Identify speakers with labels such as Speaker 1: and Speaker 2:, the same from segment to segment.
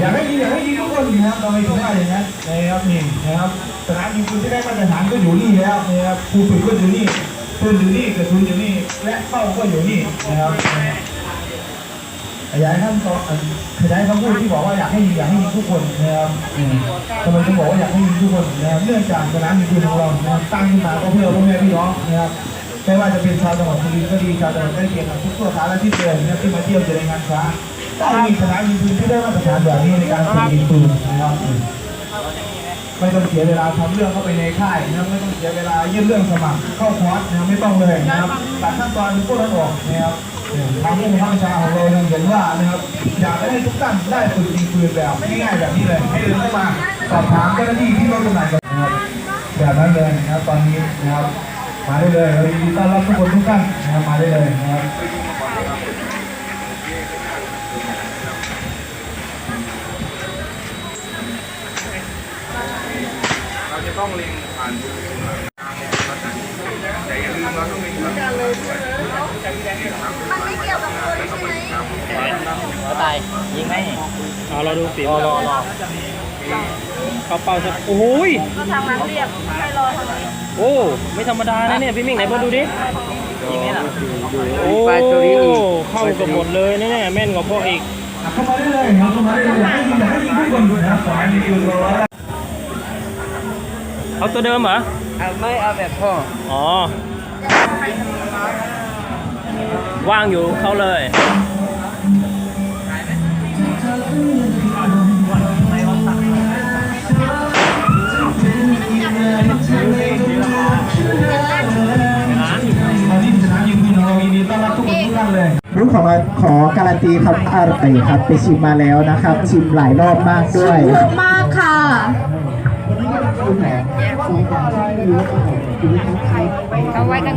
Speaker 1: อยากให้ยิงอยากให้ยิงทุกคนนะครับเราไม่ถึงว่าอย่างนั้นนะครับนี่นะครับสนามยิงปืนที่ได้มาตรฐานก็อยู่นี่แล้วนะครับครูฝึกก็อยู่นี่ปืนอยู่นี่กระสุนอยู่นี่และเป้าก็อยู่นี่นะครับขยายขั้นตอนขยายคำพูดที่บอกว่าอยากให้ยิงอยากให้ยิงทุกคนนะครับอืมทำไมถึงบอกว่าอยากให้ยิงทุกคนนะครับเนื่องจากสนามยิงปืนของเรานะครับตั้งขึ้นมาก็เพื่อพ่อแม่พี่น้องนะครับ ไม่ว่าจะเป็นชาวจังหวัดสุรินทร์ก็ดีชาวจังหวัดใกล้เคียงกับทุกตัวขาและที่เตือนนะครับที่มาเที่ยวจะได้งานช้าต้องมีสนามยิงปืนที่ได้มาตรฐานแบบนี้ในการฝึกยิงปืนนะครับไม่ต้องเสียเวลาทำเรื่องเข้าไปในค่ายนะครับไม่ต้องเสียเวลายื่นเรื่องสมัครเข้าคอร์สนะครับไม่ต้องเลยนะครับตัดขั้นตอนพวกนั้นออกนะครับทางผู้บังคับบัญชาของเราเห็นว่านะครับอยากให้ทุกท่านได้ฝึกยิงปืนแบบง่ายๆแบบนี้เลย ให้เดินเข้ามาสอบถามเจ้าหน้าที่ที่รถจำหน่ายก่อนนะครับแบบนั้นเลยนะครับตอนนี้นะครับ มาได้เลยเรายินดีต้อนรับทุกคนทุกท่านนะครับมาได้เลยนะครับ
Speaker 2: เราจะต้องเล็งผ่านดูแต่อย่าลืมเราต้องเล็งแบบ
Speaker 3: มันไม่เกี่ยวกับคนใช่ไหม
Speaker 4: หัวตา ยยิงไหม
Speaker 5: เอาเราดูฝี
Speaker 4: รอ
Speaker 5: มือ
Speaker 4: รอรอ
Speaker 5: เขาเป่าสักโอ้โหย
Speaker 3: ก็ทำงานเรียบให้รอทำไม
Speaker 5: โอ้ไม่ธรรมดานะเนี่ยพี่มิ่งไหนมาดูดิ
Speaker 4: ยิงไหมล่ะ
Speaker 5: โอ้เข้ากับหมดเลยนะเนี่ยแม่นกว่าพ่ออีก
Speaker 1: เข้ามาได้เลยนะครับเข้ามาได้เลยให้ยิงอยากให้ยิงทุกคนนะครับสอนยิงปืนเราแล้ว
Speaker 5: เอาตัวเดิมเหรอ
Speaker 4: ไม่เอาแบบพ่อ
Speaker 5: อ๋อว่างอยู่เข้าเลย
Speaker 1: ตอนนี้สนามยิงปืนของเรายินดีต้อนรับทุกคนทุกท่านเลย
Speaker 6: รุ่นของเราขอการันตีครับอร่อยครับไปชิมมาแล้วนะครับ ชิมหลายรอบมากด้วย
Speaker 3: เยอะมากค่ะ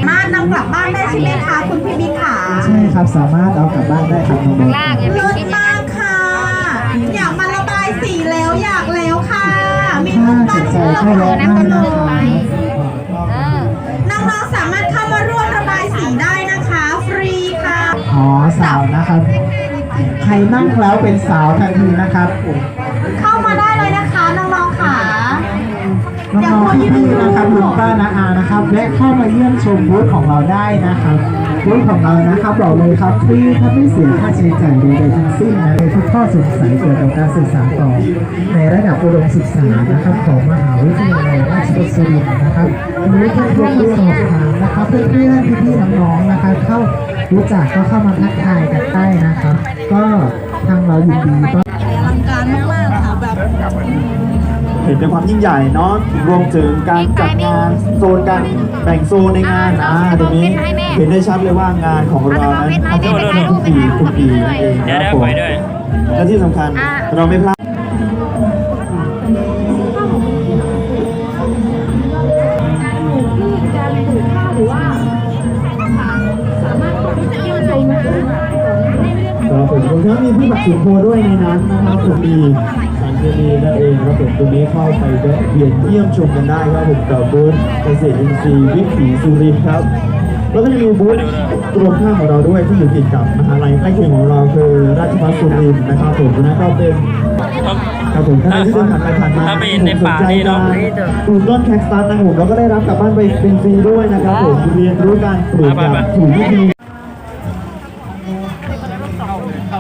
Speaker 3: มานำกลับบ้านได้ใช่ไหมคะคุณพี่บิ๊กขา
Speaker 6: ใช่ครับสามารถเอากลับบ้านได้ครับน้องๆ
Speaker 3: ลากเลิศมาก เพื่อ
Speaker 6: ก็
Speaker 3: ขอ
Speaker 6: แวะ
Speaker 3: นะ
Speaker 6: ได้
Speaker 3: กระโด
Speaker 6: นะ
Speaker 3: ด
Speaker 6: ค
Speaker 3: ไป
Speaker 6: รับ
Speaker 3: น้องๆสามารถเข้ามาร่วมระบายสีได้นะคะ ฟรีค่ะ
Speaker 6: อ๋อสาวนะครับ ใครนั่งแล้วเป็นสาวทันทีนะครับ
Speaker 3: เข้ามาได้เลยนะคะน้องๆค่ะ
Speaker 6: น้องๆพี่ๆนะครับลุงป้านาอานะครับและเข้ามาเยี่ยมชมบูธของเราได้นะครับ บูธของเรานะครับบอกเลยครับฟรีครับไม่เสียค่าใช้จ่ายใดๆทั้งสิ้นนะในทุกข้อสงสัยเกี่ยวกับการศึกษาต่อ ในระดับอุดมศึกษานะครับของมหาวิทยาลัยราชภัฏสุรินทร์นะครับหรือท่านผู้ที่สอบถามนะครับเพื่อนๆพี่ๆน้องๆนะครับเข้ารู้จักก็เข้ามาทักทายกันได้นะครับ ก็ทางเรายินดีต้อน
Speaker 3: อลังการมากๆค่ะแบบ
Speaker 7: เห็นในความยิ่งใหญ่เนาะรวมถึงการจัดงานโซนการแบ่งโซนในงานอ่าตรงนี้เห็นได้ชัดเลยว่างานของเรานั้นทำขึ้นทุกปีทุกปีนั่นเอง
Speaker 5: เดี๋ยว
Speaker 7: นะ
Speaker 5: ได้
Speaker 7: ครับผม
Speaker 5: ไปด้วย
Speaker 7: และที่สำคัญเราไม่พลาด ทั้งมีผู้ตัดสินโพลด้วยในนั้นนะครับผมมีสารเคมีนั่นเองครับผมตรงนี้เข้าไปแวะเวียนเยี่ยมชมกันได้ครับผมกับบูธเกษตรอินทรีย์วิถีสุรินทร์ครับ แล้วก็จะมีบูธตรงข้ามของเราด้วยที่อยู่ติดกับมหาลัยใกล้เคียงของเราคือราชภัฏสุรินทร์นะครับผมนะก็เป็นครับผมถ้าที่เดินผ่านไปผ่านมา
Speaker 5: ถ้าไปในป่านี่เนอะ
Speaker 7: ปลูกต้นแคคตัสนะครับผมเราก็ได้รับกลับบ้านไปเป็นฟรีด้วยนะครับผมเรียนรู้การปลูกแบบถูกวิธี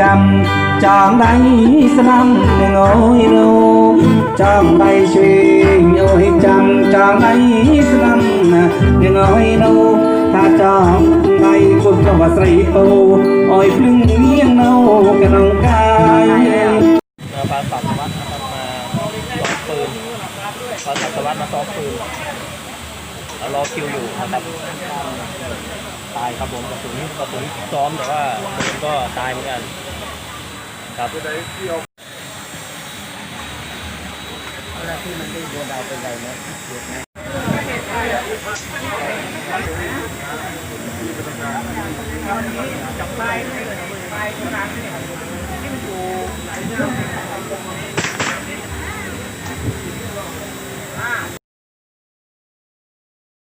Speaker 1: จำจองใดสนังหนึ่งโอ้ยลูก
Speaker 8: trong bay xuyên ôi chăm trong ấy sâm nhưng ôi nâu ta trong bay cùng cho và say tô ôi lưng nghiêng nâu cái nông cay
Speaker 5: มาปาสัตวัดนะครับมาซ้อมปืนปลาสัตวัดมาซ้อมปืนรอคิวอยู่นะครับตายครับผมกระสุนกระสุนซ้อมแต่ว่าผมก็ตายเหมือนกัน Cặp cái đấy
Speaker 2: khi
Speaker 5: ông là khi
Speaker 4: mình đi vô đầu từ này nó được không bỏ